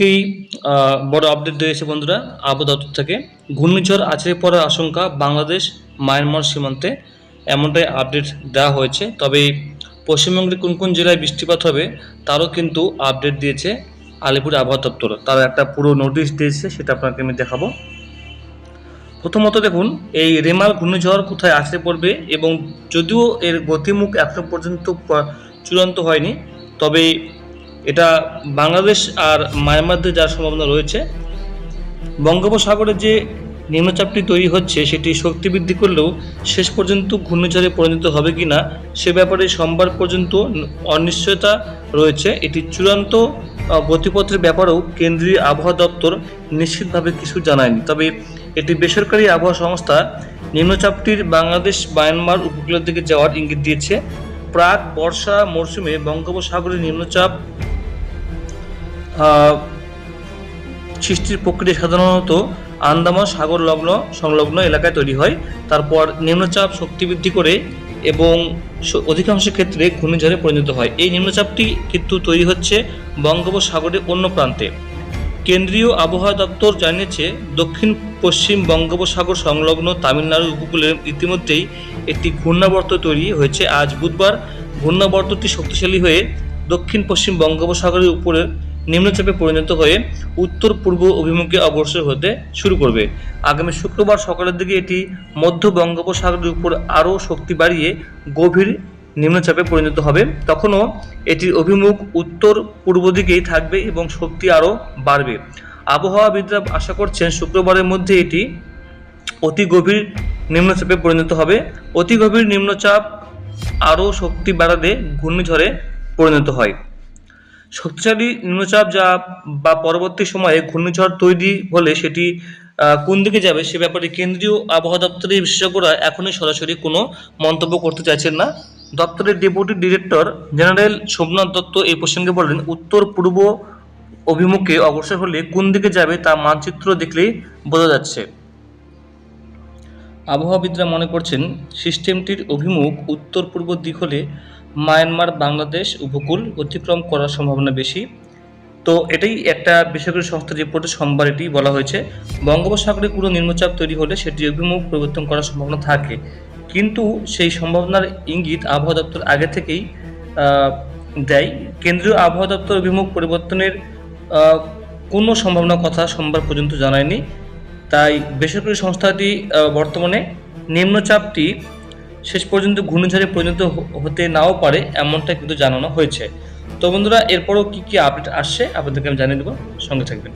আজকেই বড় আপডেট দিয়েছে বন্ধুরা আবহাওয়া দপ্তর থেকে। ঘূর্ণিঝড় আছড়ে পড়ার আশঙ্কা বাংলাদেশ মায়ানমার সীমান্তে এমনটাই আপডেট দেওয়া হয়েছে। তবে পশ্চিমবঙ্গের কোন কোন জেলায় বৃষ্টিপাত হবে, তারও কিন্তু আপডেট দিয়েছে আলিপুর আবহাওয়া দপ্তর। তারা একটা পুরো নোটিশ দিয়েছে, সেটা আপনাকে আমি দেখাবো। প্রথমত দেখুন, এই রেমাল ঘূর্ণিঝড় কোথায় আসতে পড়বে এবং যদিও এর গতিমুখ এখনও পর্যন্ত চূড়ান্ত হয়নি, তবে এটা বাংলাদেশ আর মায়ানমারদের যার সম্ভাবনা রয়েছে, বঙ্গোপসাগরে যে নিম্নচাপটি তৈরি হচ্ছে, সেটি শক্তি বৃদ্ধি করলেও শেষ পর্যন্ত ঘূর্ণিঝড়ে পরিণত হবে কি না সে ব্যাপারে সোমবার পর্যন্ত অনিশ্চয়তা রয়েছে। এটি চূড়ান্ত গতিপথের ব্যাপারেও কেন্দ্রীয় আবহাওয়া দপ্তর নিশ্চিতভাবে কিছু জানায়নি। তবে এটি বেসরকারি আবহাওয়া সংস্থা নিম্নচাপটির বাংলাদেশ, মায়ানমার উপকূলের দিকে যাওয়ার ইঙ্গিত দিয়েছে। প্রাক বর্ষা মরশুমে বঙ্গোপসাগরের নিম্নচাপ সৃষ্টির প্রক্রিয়া সাধারণত আন্দামান সাগর লগ্ন সংলগ্ন এলাকায় তৈরি হয়। তারপর নিম্নচাপ শক্তি বৃদ্ধি করে এবং অধিকাংশ ক্ষেত্রে ঘূর্ণিঝড়ে পরিণত হয়। এই নিম্নচাপটি কিন্তু তৈরি হচ্ছে বঙ্গোপসাগরের অন্য প্রান্তে। কেন্দ্রীয় আবহাওয়া দপ্তর জানিয়েছে, দক্ষিণ পশ্চিম বঙ্গোপসাগর সংলগ্ন তামিলনাড়ু উপকূলে ইতিমধ্যেই একটি ঘূর্ণাবর্ত তৈরি হয়েছে। আজ বুধবার ঘূর্ণাবর্তটি শক্তিশালী হয়ে দক্ষিণ পশ্চিম বঙ্গোপসাগরের উপরে নিম্নচাপে পরিণত হয়ে উত্তর পূর্ব অভিমুখে অগ্রসর হতে শুরু করবে। আগামী শুক্রবার সকালের দিকে এটি মধ্য বঙ্গোপসাগরের উপর আরও শক্তি বাড়িয়ে গভীর নিম্নচাপে পরিণত হবে। তখনও এটির অভিমুখ উত্তর পূর্ব দিকেই থাকবে এবং শক্তি আরও বাড়বে। আবহাওয়াবিদরা আশা করছেন শুক্রবারের মধ্যে এটি অতি গভীর নিম্নচাপে পরিণত হবে। অতি গভীর নিম্নচাপ আরও শক্তি বাড়ালে ঘূর্ণিঝড়ে পরিণত হয়। শক্তিশালী নিম্নচাপ যা বা পরবর্তী সময়ে ঘূর্ণিঝড় তৈরি হলে সেটি কোন দিকে যাবে সে ব্যাপারে কেন্দ্রীয় আবহাওয়া দপ্তরের বিশেষজ্ঞরা এখনই সরাসরি কোনো মন্তব্য করতে চাইছেন না। দপ্তরের deputy director general Somnath Dutta এই প্রসঙ্গে বলেন, উত্তর পূর্ব অভিমুখে অগ্রসর হলে কোন দিকে যাবে তা মানচিত্র দেখলেই বোঝা যাচ্ছে। আবহাওয়াবিদরা মনে করছেন, সিস্টেমটির অভিমুখ উত্তর পূর্ব দিক হলে মায়ানমার বাংলাদেশ উপকূল অতিক্রম করার সম্ভাবনা বেশি। তো এটাই একটা বেসরকারি সংস্থার রিপোর্টে সোমবার এটি বলা হয়েছে। বঙ্গোপসাগরে পুরো নিম্নচাপ তৈরি হলে সেটি অভিমুখ পরিবর্তন করার সম্ভাবনা থাকে। কিন্তু সেই সম্ভাবনার ইঙ্গিত আবহাওয়া দপ্তর আগে থেকেই দেয়। কেন্দ্রীয় আবহাওয়া দপ্তর অভিমুখ পরিবর্তনের কোনো সম্ভাবনার কথা সোমবার পর্যন্ত জানায়নি। তাই বেসরকারি সংস্থাটি বর্তমানে নিম্নচাপটি শেষ পর্যন্ত ঘূর্ণিঝড়ে পরিণত হতে নাও পারে এমনটা কিন্তু জানানো হয়েছে। তো বন্ধুরা, এরপরও কী কী আপডেট আসছে আপনাদেরকে আমি জানিয়ে দেবো। সঙ্গে থাকবেন।